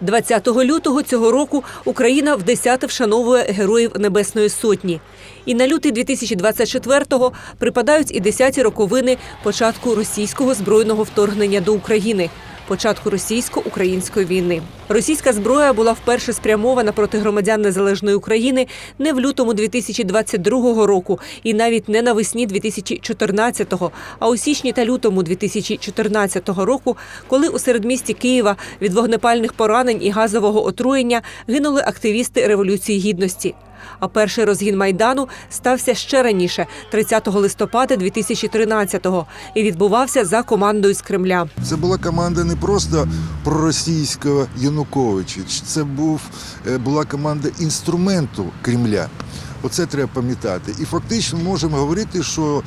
20 лютого цього року Україна вдесяте вшановує героїв Небесної Сотні. І на лютий 2024-го припадають і десяті роковини початку російського збройного вторгнення до України, початку російсько-української війни. Російська зброя була вперше спрямована проти громадян незалежної України не в лютому 2022 року і навіть не навесні 2014-го, а у січні та лютому 2014 року, коли у середмісті Києва від вогнепальних поранень і газового отруєння гинули активісти Революції Гідності. А перший розгін майдану стався ще раніше, 30 листопада 2013-го, і відбувався за командою з Кремля. Це була команда не просто проросійського Януковича, це був, е, була команда інструменту Кремля. Оце треба пам'ятати. І фактично можемо говорити, що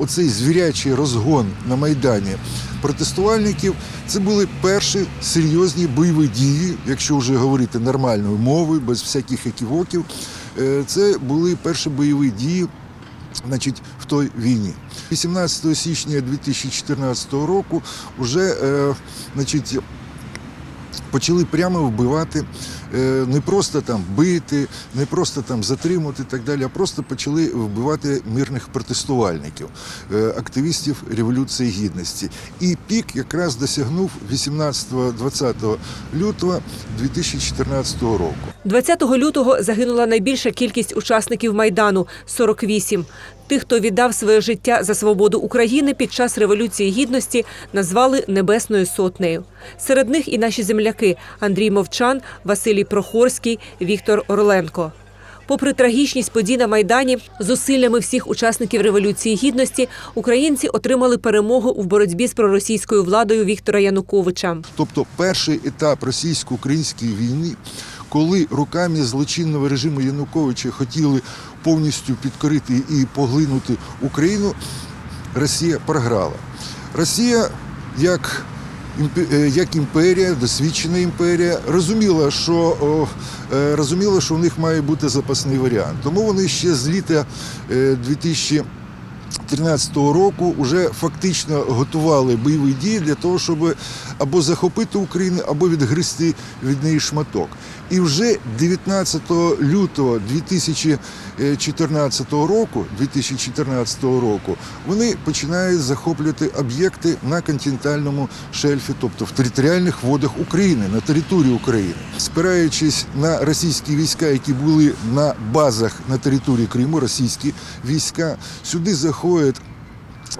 оцей звірячий розгон на Майдані протестувальників це були перші серйозні бойові дії, якщо вже говорити нормальною мовою, без всяких еківоків. Е, Це були перші бойові дії значить, в той війні. 18 січня 2014 року вже е, значить, почали прямо вбивати, не просто там бити, не просто там затримувати і так далі, а просто почали вбивати мирних протестувальників, е, активістів Революції Гідності. І пік якраз досягнув 18-20 лютого 2014 року. 20 лютого загинула найбільша кількість учасників майдану 48. Тих, хто віддав своє життя за свободу України під час революції гідності, назвали Небесною сотнею. Серед них і наші земляки Андрій Мовчан, Василій Прохорський, Віктор Орленко. Попри трагічність подій на майдані, зусиллями всіх учасників революції гідності українці отримали перемогу в боротьбі з проросійською владою Віктора Януковича. Тобто перший етап російсько-української війни, коли руками злочинного режиму Януковича хотіли повністю підкорити і поглинути Україну, Росія програла. Росія як як імперія, досвідчена імперія, розуміла, що е, розуміла, що в них має бути запасний варіант. Тому вони ще з літа е, 2000 2013 року вже фактично готували бойові дії для того, щоб або захопити Україну, або відгризти від неї шматок. І вже 19 лютого 2014 року, 2014 року вони починають захоплювати об'єкти на континентальному шельфі, тобто в територіальних водах України, на території України, спираючись на російські війська, які були на базах на території Криму, російські війська, сюди заходять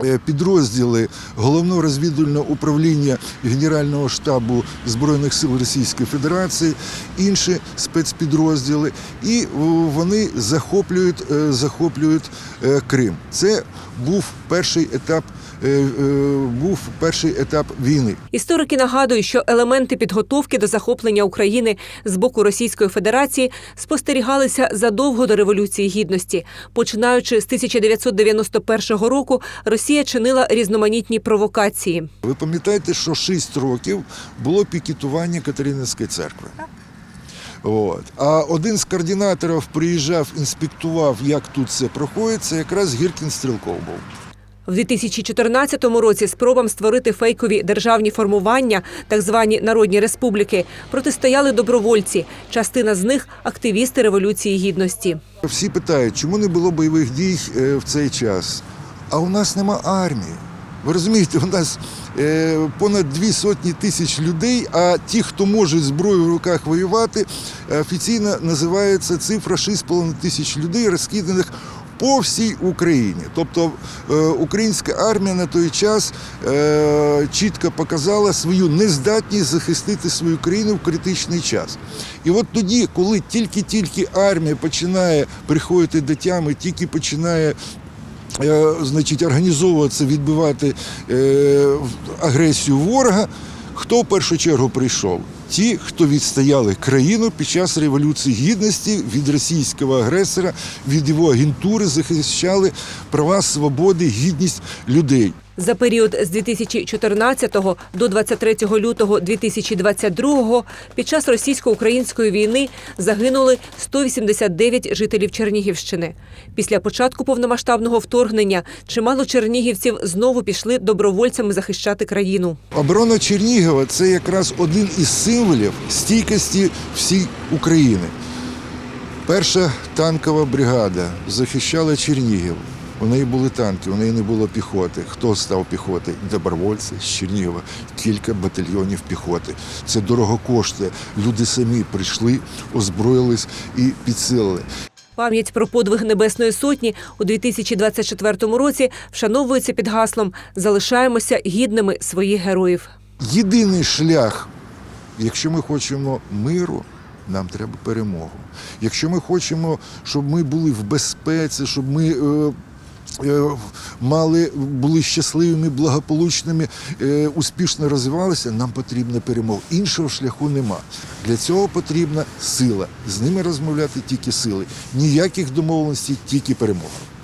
е, підрозділи головного розвідувального управління Генерального штабу Збройних сил Російської Федерації, інші спецпідрозділи, і вони захоплюють, е, захоплюють е, Крим. Це був перший етап. Е, е, Був перший етап війни. Історики нагадують, що елементи підготовки до захоплення України з боку Російської Федерації спостерігалися задовго до революції гідності. Починаючи з 1991 року, Росія чинила різноманітні провокації. Ви пам'ятаєте, що 6 років було пікетування Катерининської церкви. От. А один з координаторів приїжджав, інспектував, як тут це проходить, це якраз Гіркін Стрілков був. В 2014 році спробам створити фейкові державні формування, так звані народні республіки, протистояли добровольці. Частина з них активісти революції гідності. Всі питають, чому не було бойових дій е, в цей час? А у нас нема армії. Ви розумієте, у нас е, понад дві сотні тисяч людей, а ті, хто може зброю в руках воювати, офіційно називається цифра 6,5 тисяч людей, розкиданих по всій Україні. Тобто е, українська армія на той час е, чітко показала свою нездатність захистити свою країну в критичний час. І от тоді, коли тільки-тільки армія починає приходити до тями, тільки починає е, значить, організовуватися, відбивати е, агресію ворога. Хто в першу чергу прийшов? Ті, хто відстояли країну під час революції гідності від російського агресора, від його агентури, захищали права, свободи, гідність людей. За період з 2014 до 23 лютого 2022 під час російсько-української війни загинули 189 жителів Чернігівщини. Після початку повномасштабного вторгнення чимало чернігівців знову пішли добровольцями захищати країну. Оборона Чернігова це якраз один із символів стійкості всій України. Перша танкова бригада захищала Чернігів. У неї були танки, у неї не було піхоти. Хто став піхоти? Добровольці з Чернігова, кілька батальйонів піхоти. Це дорого коштує. Люди самі прийшли, озброїлись і підсилили. Пам'ять про подвиг Небесної Сотні у 2024 році вшановується під гаслом Залишаємося гідними своїх героїв. Єдиний шлях, якщо ми хочемо миру, нам треба перемогу. Якщо ми хочемо, щоб ми були в безпеці, щоб ми е, мали, були щасливими, благополучними, е, успішно розвивалися, нам потрібна перемога. Іншого шляху нема. Для цього потрібна сила. З ними розмовляти тільки сили. Ніяких домовленостей, тільки перемога.